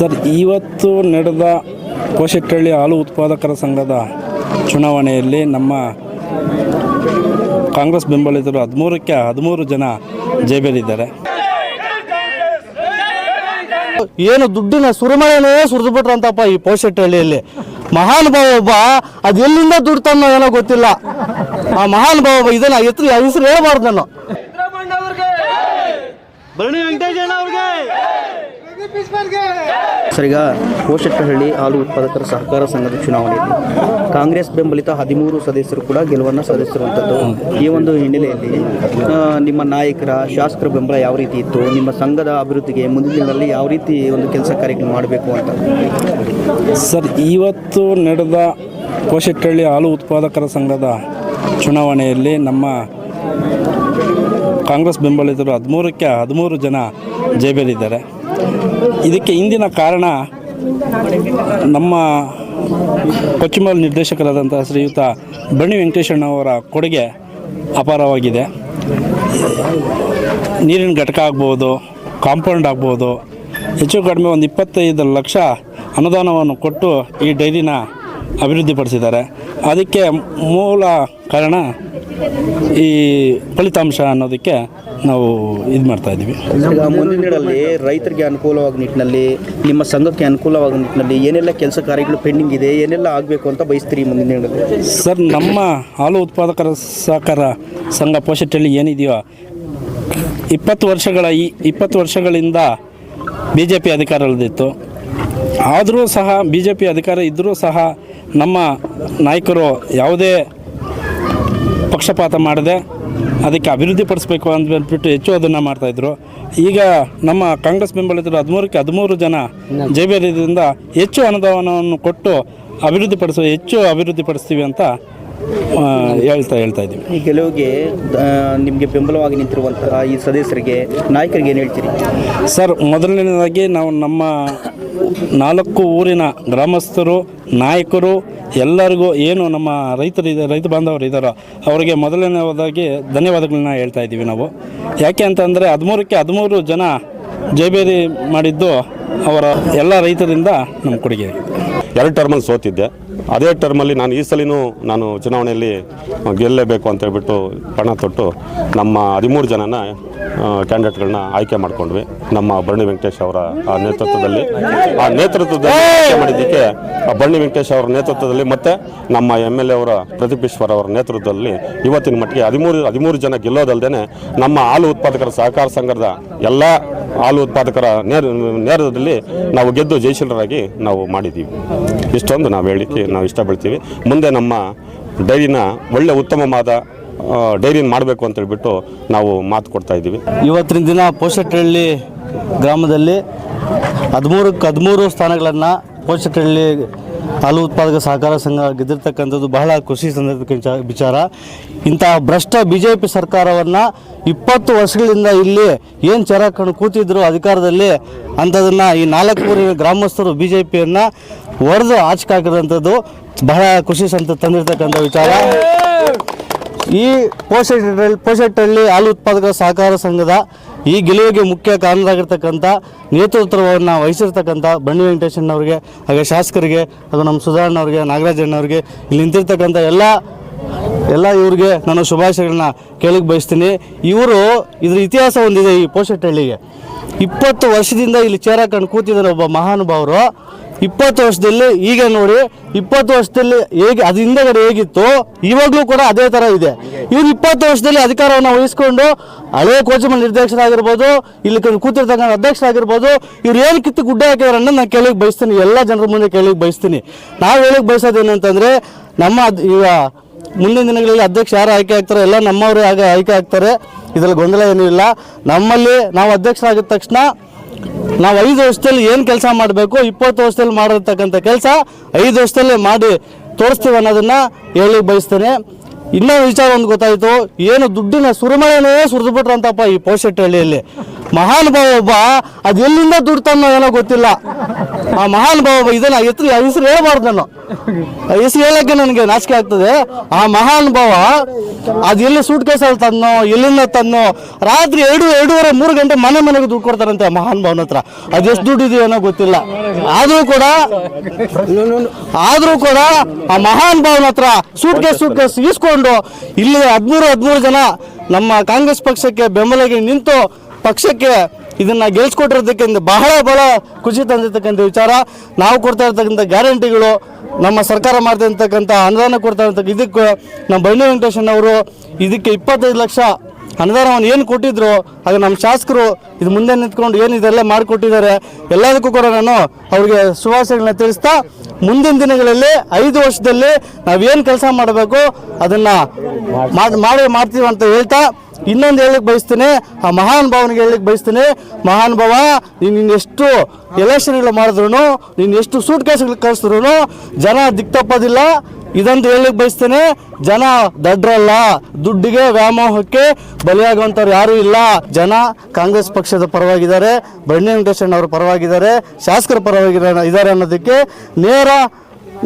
Sir ಇವತ್ತು ನಡೆದ ಕೋಶೆಟ್ಟಳ್ಳಿ ಹಾಲು ಉತ್ಪಾದಕರ ಸಂಘದ ಚುನಾವಣೆಯಲ್ಲಿ ನಮ್ಮ ಕಾಂಗ್ರೆಸ್ ಬೆಂಬಲಿತರು ಹದಿಮೂರಕ್ಕೆ ಹದಿಮೂರು ಜನ ಜೈಬೇರಿದ್ದಾರೆ ಏನು ದುಡ್ಡಿನ ಸುರಿಮಳೆನೇ ಸುರಿದು ಬಿಟ್ರಂತಪ್ಪ ಈ ಪೋಷೆಟ್ಟಹಳ್ಳಿಯಲ್ಲಿ ಮಹಾನ್ ಭಾವ ಒಬ್ಬ ಅದು ಎಲ್ಲಿಂದ ದುಡ್ಡು ತನ್ನೋ ಏನೋ ಗೊತ್ತಿಲ್ಲ. ಆ ಮಹಾನ್ ಭಾವ ಒಬ್ಬ ಇದನ್ನ ಹೆಸರು ಹೆಸರು ಹೇಳಬಾರ್ದು ನಾನು. ಭರಣಿ ವೆಂಕಟೇಶಣ್ಣ ಅವ್ರಿಗೆ ಸರ್ ಈಗ ಕೋಶೆಟ್ಟಹಳ್ಳಿ ಹಾಲು ಉತ್ಪಾದಕರ ಸಹಕಾರ ಸಂಘದ ಚುನಾವಣೆಯಲ್ಲಿ ಕಾಂಗ್ರೆಸ್ ಬೆಂಬಲಿತ ಹದಿಮೂರು ಸದಸ್ಯರು ಕೂಡ ಗೆಲುವನ್ನು ಸಾಧಿಸಿರುವಂಥದ್ದು ಈ ಒಂದು ಹಿನ್ನೆಲೆಯಲ್ಲಿ ನಿಮ್ಮ ನಾಯಕರ ಶಾಸಕರ ಬೆಂಬಲ ಯಾವ ರೀತಿ ಇತ್ತು? ನಿಮ್ಮ ಸಂಘದ ಅಭಿವೃದ್ಧಿಗೆ ಮುಂದಿನ ದಿನಗಳಲ್ಲಿ ಯಾವ ರೀತಿ ಒಂದು ಕೆಲಸ ಕಾರ್ಯಕ್ರಮ ಮಾಡಬೇಕು ಅಂತ? ಸರ್ ಇವತ್ತು ನಡೆದ ಕೋಶೆಟ್ಟಹಳ್ಳಿ ಹಾಲು ಉತ್ಪಾದಕರ ಸಂಘದ ಚುನಾವಣೆಯಲ್ಲಿ ನಮ್ಮ ಕಾಂಗ್ರೆಸ್ ಬೆಂಬಲಿತರು ಹದಿಮೂರಕ್ಕೆ ಹದಿಮೂರು ಜನ ಜೈಬೇರಿದ್ದಾರೆ ಇದಕ್ಕೆ ಹಿಂದಿನ ಕಾರಣ ನಮ್ಮ ಪಶ್ಚಿಮ ನಿರ್ದೇಶಕರಾದಂಥ ಶ್ರೀಯುತ ಬಣ್ಣಿ ವೆಂಕಟೇಶಣ್ಣ ಅವರ ಕೊಡುಗೆ ಅಪಾರವಾಗಿದೆ. ನೀರಿನ ಘಟಕ ಆಗ್ಬೋದು, ಕಾಂಪೌಂಡ್ ಆಗ್ಬೋದು, ಹೆಚ್ಚು ಕಡಿಮೆ ಒಂದು ಇಪ್ಪತ್ತೈದು ಲಕ್ಷ ಅನುದಾನವನ್ನು ಕೊಟ್ಟು ಈ ಡೈರಿನ ಅಭಿವೃದ್ಧಿಪಡಿಸಿದ್ದಾರೆ. ಅದಕ್ಕೆ ಮೂಲ ಕಾರಣ ಈ ಫಲಿತಾಂಶ ಅನ್ನೋದಕ್ಕೆ ನಾವು ಇದು ಮಾಡ್ತಾ ಇದ್ದೀವಿ. ಈಗ ಮುಂದಿನ ದಿನಗಳಲ್ಲಿ ರೈತರಿಗೆ ಅನುಕೂಲವಾದ ನಿಟ್ಟಿನಲ್ಲಿ ನಿಮ್ಮ ಸಂಘಕ್ಕೆ ಅನುಕೂಲವಾದ ನಿಟ್ಟಿನಲ್ಲಿ ಏನೆಲ್ಲ ಕೆಲಸ ಕಾರ್ಯಗಳು ಪೆಂಡಿಂಗ್ ಇದೆ ಏನೆಲ್ಲ ಆಗಬೇಕು ಅಂತ ಬಯಸ್ತೀರಿ ಮುಂದಿನ ಸರ್ ನಮ್ಮ ಹಾಲು ಉತ್ಪಾದಕರ ಸಹಕಾರ ಸಂಘ ಪೋಷಟಲ್ಲಿ ಏನಿದೆಯೋ ಇಪ್ಪತ್ತು ವರ್ಷಗಳ ಈ ಇಪ್ಪತ್ತು ವರ್ಷಗಳಿಂದ ಬಿ ಜೆ ಪಿ ಅಧಿಕಾರದಲ್ಲಿತ್ತು ಆದರೂ ಸಹ ಬಿ ಜೆ ಪಿ ಅಧಿಕಾರ ಇದ್ದರೂ ಸಹ ನಮ್ಮ ನಾಯಕರು ಯಾವುದೇ ಪಕ್ಷಪಾತ ಮಾಡದೆ ಅದಕ್ಕೆ ಅಭಿವೃದ್ಧಿ ಪಡಿಸ್ಬೇಕು ಅಂತ ಅಂದ್ಬಿಟ್ಟು ಹೆಚ್ಚು ಅದನ್ನು ಮಾಡ್ತಾಯಿದ್ರು ಈಗ ನಮ್ಮ ಕಾಂಗ್ರೆಸ್ ಬೆಂಬಲಿತರು ಹದಿಮೂರಕ್ಕೆ ಹದಿಮೂರು ಜನ ಜೈಬೇರಿಯಿಂದ ಹೆಚ್ಚು ಅನುದಾನವನ್ನು ಕೊಟ್ಟು ಅಭಿವೃದ್ಧಿಪಡಿಸೋ ಹೆಚ್ಚು ಅಭಿವೃದ್ಧಿಪಡಿಸ್ತೀವಿ ಅಂತ ಹೇಳ್ತಾ ಹೇಳ್ತಾ ಇದ್ದೀವಿ ಈ ಗೆಲುವಿಗೆ ನಿಮಗೆ ಬೆಂಬಲವಾಗಿ ನಿಂತಿರುವಂತಹ ಈ ಸದಸ್ಯರಿಗೆ ನಾಯಕರಿಗೆ ಏನು ಹೇಳ್ತೀರಿ? ಸರ್ ಮೊದಲನೇದಾಗಿ ನಾವು ನಮ್ಮ ನಾಲ್ಕು ಊರಿನ ಗ್ರಾಮಸ್ಥರು ನಾಯಕರು ಎಲ್ಲರಿಗೂ ಏನು ನಮ್ಮ ರೈತರು ಇದೆ ರೈತ ಬಾಂಧವರು ಇದ್ದಾರೋ ಅವರಿಗೆ ಮೊದಲನೇದಾಗಿ ಧನ್ಯವಾದಗಳನ್ನ ಹೇಳ್ತಾ ಇದ್ದೀವಿ ನಾವು. ಯಾಕೆ ಅಂತಂದರೆ ಹದಿಮೂರಕ್ಕೆ ಹದಿಮೂರು ಜನ ಜೈಬೇರಿ ಮಾಡಿದ್ದು ಅವರ ಎಲ್ಲ ರೈತರಿಂದ ನಮ್ಮ ಕೊಡುಗೆ. ಎರಡು ಟರ್ಮಲ್ಲಿ ಸೋತಿದ್ದೆ. ಅದೇ ಟರ್ಮಲ್ಲಿ ನಾನು ಈ ಸಲಿನೂ ನಾನು ಚುನಾವಣೆಯಲ್ಲಿ ಗೆಲ್ಲಲೇಬೇಕು ಅಂತ ಹೇಳ್ಬಿಟ್ಟು ಪಣ ತೊಟ್ಟು ನಮ್ಮ ಹದಿಮೂರು ಜನನ ಕ್ಯಾಂಡಿಡೇಟ್ಗಳನ್ನ ಆಯ್ಕೆ ಮಾಡಿಕೊಂಡ್ವಿ. ನಮ್ಮ ಬಣ್ಣಿ ವೆಂಕಟೇಶ್ ಅವರ ಆ ನೇತೃತ್ವದಲ್ಲಿ. ಆ ನೇತೃತ್ವದಲ್ಲಿ ಆಯ್ಕೆ ಮಾಡಿದ್ದಕ್ಕೆ ಆ ಬಣ್ಣಿ ವೆಂಕಟೇಶ್ ಅವರ ನೇತೃತ್ವದಲ್ಲಿ ಮತ್ತು ನಮ್ಮ ಎಂ ಎಲ್ ಎ ಅವರ ಪ್ರದೀಪೇಶ್ವರ ಅವರ ನೇತೃತ್ವದಲ್ಲಿ ಇವತ್ತಿನ ಮಟ್ಟಿಗೆ ಹದಿಮೂರು ಹದಿಮೂರು ಜನ ಗೆಲ್ಲೋದಲ್ಲದೆ ನಮ್ಮ ಹಾಲು ಉತ್ಪಾದಕರ ಸಹಕಾರ ಸಂಘದ ಎಲ್ಲ ಹಾಲು ಉತ್ಪಾದಕರ ನೇರ ನೇರದಲ್ಲಿ ನಾವು ಗೆದ್ದು ಜಯಶೀಲರಾಗಿ ನಾವು ಮಾಡಿದ್ದೀವಿ. ಇಷ್ಟೊಂದು ನಾವು ಹೇಳಲಿಕ್ಕೆ ನಾವು ಇಷ್ಟಪಡ್ತೀವಿ. ಮುಂದೆ ನಮ್ಮ ಡೈರಿನ ಒಳ್ಳೆ ಉತ್ತಮವಾದ ಡೈರಿನ ಮಾಡಬೇಕು ಅಂತ ಹೇಳ್ಬಿಟ್ಟು ನಾವು ಮಾತು ಕೊಡ್ತಾ ಇದ್ದೀವಿ. ಇವತ್ತಿನ ದಿನ ಪೋಷಟಹಳ್ಳಿ ಗ್ರಾಮದಲ್ಲಿ ಹದಿಮೂರಕ್ಕೆ ಹದಿಮೂರು ಸ್ಥಾನಗಳನ್ನು ಪೋಷೆಟ್ಟಹಳ್ಳಿ ಹಾಲು ಉತ್ಪಾದಕ ಸಹಕಾರ ಸಂಘ ಗೆದ್ದಿರ್ತಕ್ಕಂಥದ್ದು ಬಹಳ ಖುಷಿ ಸಂದರ್ಭ ವಿಚಾರ ಇಂತಹ ಭ್ರಷ್ಟ ಬಿ ಜೆ ಪಿ ಸರ್ಕಾರವನ್ನು ಇಪ್ಪತ್ತು ವರ್ಷಗಳಿಂದ ಇಲ್ಲಿ ಏನು ಕಂಡು ಕೂತಿದ್ರು ಅಧಿಕಾರದಲ್ಲಿ ಅಂಥದನ್ನು ಈ ನಾಲ್ಕೂರಿನ ಗ್ರಾಮಸ್ಥರು ಬಿ ಜೆ ಪಿಯನ್ನು ಹೊಡೆದು ಆಚೆ ಹಾಕಿದಂಥದ್ದು ಬಹಳ ಖುಷಿ ಸಂತ ತಂದಿರತಕ್ಕಂಥ ವಿಚಾರ. ಈ ಪೋಷೆಟ್ ಪೋಷೆಟ್ಟಲ್ಲಿ ಹಾಲು ಉತ್ಪಾದಕ ಸಹಕಾರ ಸಂಘದ ಈ ಗೆಲುವಿಗೆ ಮುಖ್ಯ ಕಾರಣರಾಗಿರ್ತಕ್ಕಂಥ ನೇತೃತ್ವವನ್ನು ವಹಿಸಿರ್ತಕ್ಕಂಥ ಬನ್ನಿ ವೆಂಕಟೇಶಣ್ಣವ್ರಿಗೆ ಹಾಗೆ ಶಾಸಕರಿಗೆ, ಹಾಗೂ ನಮ್ಮ ಸುಧಾರಣವ್ರಿಗೆ ನಾಗರಾಜಣ್ಣವ್ರಿಗೆ ಇಲ್ಲಿ ನಿಂತಿರ್ತಕ್ಕಂಥ ಎಲ್ಲ ಎಲ್ಲ ಇವ್ರಿಗೆ ನಾನು ಶುಭಾಶಯಗಳನ್ನ ಕೇಳಕ್ಕೆ ಬಯಸ್ತೀನಿ. ಇವರು ಇದ್ರ ಇತಿಹಾಸ ಒಂದಿದೆ ಈ ಪೋಷೆಟ್ಟಹಳ್ಳಿಗೆ ಇಪ್ಪತ್ತು ವರ್ಷದಿಂದ ಇಲ್ಲಿ ಚೇರಾಕೊಂಡು ಕೂತಿದ್ದಾರೆ ಒಬ್ಬ ಮಹಾನುಭಾವರು. ಇಪ್ಪತ್ತು ವರ್ಷದಲ್ಲಿ ಈಗ ನೋಡಿ, ಇಪ್ಪತ್ತು ವರ್ಷದಲ್ಲಿ ಹೇಗೆ, ಅದು ಹಿಂದೆಗಡೆ ಹೇಗಿತ್ತು, ಇವಾಗಲೂ ಕೂಡ ಅದೇ ಥರ ಇದೆ. ಇವ್ರು ಇಪ್ಪತ್ತು ವರ್ಷದಲ್ಲಿ ಅಧಿಕಾರವನ್ನು ವಹಿಸ್ಕೊಂಡು ಹಳೆ ಕೋಚಮ ನಿರ್ದೇಶಕರಾಗಿರ್ಬೋದು, ಇಲ್ಲಿ ಕೂತಿರ್ತಕ್ಕಂಥ ಅಧ್ಯಕ್ಷರಾಗಿರ್ಬೋದು, ಇವ್ರು ಏನು ಕಿತ್ತು ಗುಡ್ಡೆ ಹಾಕಿದಾರೆ ನಾನು ಕೇಳಿಗೆ ಬಯಸ್ತೀನಿ, ಎಲ್ಲ ಜನರ ಮುಂದೆ ಕೇಳಿಗೆ ಬಯಸ್ತೀನಿ. ನಾವು ಹೇಳಕ್ಕೆ ಬಯಸೋದು ಏನಂತಂದರೆ ನಮ್ಮ ಈಗ ಮುಂದಿನ ದಿನಗಳಲ್ಲಿ ಅಧ್ಯಕ್ಷ ಯಾರು ಆಯ್ಕೆ ಆಗ್ತಾರೆ, ಎಲ್ಲ ನಮ್ಮವರೇ ಆಗ ಆಯ್ಕೆ ಆಗ್ತಾರೆ. ಇದರಲ್ಲಿ ಗೊಂದಲ ಏನೂ ಇಲ್ಲ. ನಮ್ಮಲ್ಲಿ ನಾವು ಅಧ್ಯಕ್ಷರಾಗಿದ ತಕ್ಷಣ ನಾವು ಐದು ವರ್ಷದಲ್ಲಿ ಏನು ಕೆಲಸ ಮಾಡಬೇಕು, ಇಪ್ಪತ್ತು ವರ್ಷದಲ್ಲಿ ಮಾಡಿರ್ತಕ್ಕಂಥ ಕೆಲಸ ಐದು ವರ್ಷದಲ್ಲೇ ಮಾಡಿ ತೋರಿಸ್ತೀವಿ ಅನ್ನೋದನ್ನು ಹೇಳಿ ಬಯಸ್ತೇನೆ. ಇನ್ನೊಂದು ವಿಚಾರ ಒಂದು ಗೊತ್ತಾಯಿತು, ಏನು ದುಡ್ಡಿನ ಸುರಿಮಳೆನೇ ಸುರಿದು ಬಿಟ್ರಂತಪ್ಪ ಈ ಪೋಷೆಟ್ಟಹಳ್ಳಿಯಲ್ಲಿ ಮಹಾನ್ ಭಾವ ಒಬ್ಬ, ಅದು ಎಲ್ಲಿಂದ ದುಡ್ಡು ತನ್ನೋ ಏನೋ ಗೊತ್ತಿಲ್ಲ. ಆ ಮಹಾನ್ ಭಾವ ಇದನ್ನ ಹೆಸರು ಹೆಸರು ಹೇಳ್ಬಾರ್ದು ನಾನು. ಹೆಸರು ಹೇಳಕ್ಕೆ ನನಗೆ ನಾಚಿಕೆ ಆಗ್ತದೆ. ಆ ಮಹಾನ್ ಭಾವ ಅದು ಎಲ್ಲಿ ಸೂಟ್ ಕೇಸಲ್ಲಿ ತನ್ನೋ ಎಲ್ಲಿಂದ ತನ್ನೋ ರಾತ್ರಿ ಎರಡು, ಎರಡೂವರೆ, ಮೂರು ಗಂಟೆ ಮನೆ ಮನೆಗೆ ದುಡ್ಡು ಕೊಡ್ತಾರಂತೆ ಆ ಮಹಾನ್ ಭಾವನ ಹತ್ರ. ಅದು ಎಷ್ಟು ದುಡ್ಡು ಇದೆಯೋನೋ ಗೊತ್ತಿಲ್ಲ. ಆದರೂ ಕೂಡ ಆದರೂ ಕೂಡ ಆ ಮಹಾನ್ ಭಾವನ ಹತ್ರ ಸೂಟ್ ಕೇಸ್ ಸೂಟ್ ಕೇಸ್ ಇಸ್ಕೊಂಡು ಇಲ್ಲಿ ಹದಿಮೂರು ಹದಿಮೂರು ಜನ ನಮ್ಮ ಕಾಂಗ್ರೆಸ್ ಪಕ್ಷಕ್ಕೆ ಬೆಂಬಲಗೆ ನಿಂತು ಪಕ್ಷಕ್ಕೆ ಇದನ್ನ ಗೆಲ್ಸ್ಕೊಟ್ಟಿರೋದಕ್ಕೆ ಬಹಳ ಬಹಳ ಖುಷಿ ತಂದಿರ್ತಕ್ಕಂಥ ವಿಚಾರ. ನಾವು ಕೊಡ್ತಾ ಇರ್ತಕ್ಕಂಥ ಗ್ಯಾರಂಟಿಗಳು ನಮ್ಮ ಸರ್ಕಾರ ಮಾಡ್ತಾ ಇರ್ತಕ್ಕಂಥ ಅನುದಾನ ಕೊಡ್ತಾ ಇರ್ತಕ್ಕ ಇದಕ್ಕೆ ನಮ್ಮ ಬೈನಿ ವೆಂಕಟೇಶನ್ ಅವರು ಇದಕ್ಕೆ ಇಪ್ಪತ್ತೈದು ಲಕ್ಷ ಅನುದಾನವನ್ನು ಏನು ಕೊಟ್ಟಿದ್ರು, ಅದು ನಮ್ಮ ಶಾಸಕರು ಇದು ಮುಂದೆ ನಿಂತ್ಕೊಂಡು ಏನು ಇದೆಲ್ಲ ಮಾಡಿಕೊಟ್ಟಿದ್ದಾರೆ ಎಲ್ಲದಕ್ಕೂ ಕೂಡ ನಾನು ಅವ್ರಿಗೆ ಶುಭಾಶಯಗಳನ್ನ ತಿಳಿಸ್ತಾ, ಮುಂದಿನ ದಿನಗಳಲ್ಲಿ ಐದು ವರ್ಷದಲ್ಲಿ ನಾವೇನು ಕೆಲಸ ಮಾಡಬೇಕು ಅದನ್ನು ಮಾಡಿ ಮಾಡ್ತೀವಿ ಅಂತ ಹೇಳ್ತಾ ಇನ್ನೊಂದು ಹೇಳಕ್ಕೆ ಬಯಸ್ತೇನೆ, ಆ ಮಹಾನ್ ಭಾವನಿಗೆ ಹೇಳಕ್ಕೆ ಬಯಸ್ತೇನೆ. ಮಹಾನ್ ಭಾವ, ನೀನು ಎಷ್ಟು ಎಲೆಕ್ಷನ್ಗಳು ಮಾಡಿದ್ರು ನೀನು ಎಷ್ಟು ಸೂಟ್ ಕೇಸ್ಗಳು ಕಳಿಸಿದ್ರು ಜನ ದಿಕ್ತಪ್ಪದಿಲ್ಲ ಇದಂತ ಹೇಳಕ್ಕೆ ಬಯಸ್ತೇನೆ, ಜನ ದಡ್ರಲ್ಲ, ದುಡ್ಡಿಗೆ ವ್ಯಾಮೋಹಕ್ಕೆ ಬಲಿಯಾಗುವಂಥವ್ರು ಯಾರೂ ಇಲ್ಲ. ಜನ ಕಾಂಗ್ರೆಸ್ ಪಕ್ಷದ ಪರವಾಗಿದ್ದಾರೆ ಬಂಡಿ ವೆಂಕಟೇಶಣ್ಣ ಅವರ ಪರವಾಗಿದ್ದಾರೆ, ಶಾಸಕರ ಪರವಾಗಿ ಇದ್ದಾರೆ ಅನ್ನೋದಕ್ಕೆ ನೇರ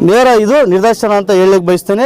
ನೇರ ಇದು ನಿದರ್ಶನ ಅಂತ ಹೇಳಕ್ಕೆ ಬಯಸ್ತೇನೆ.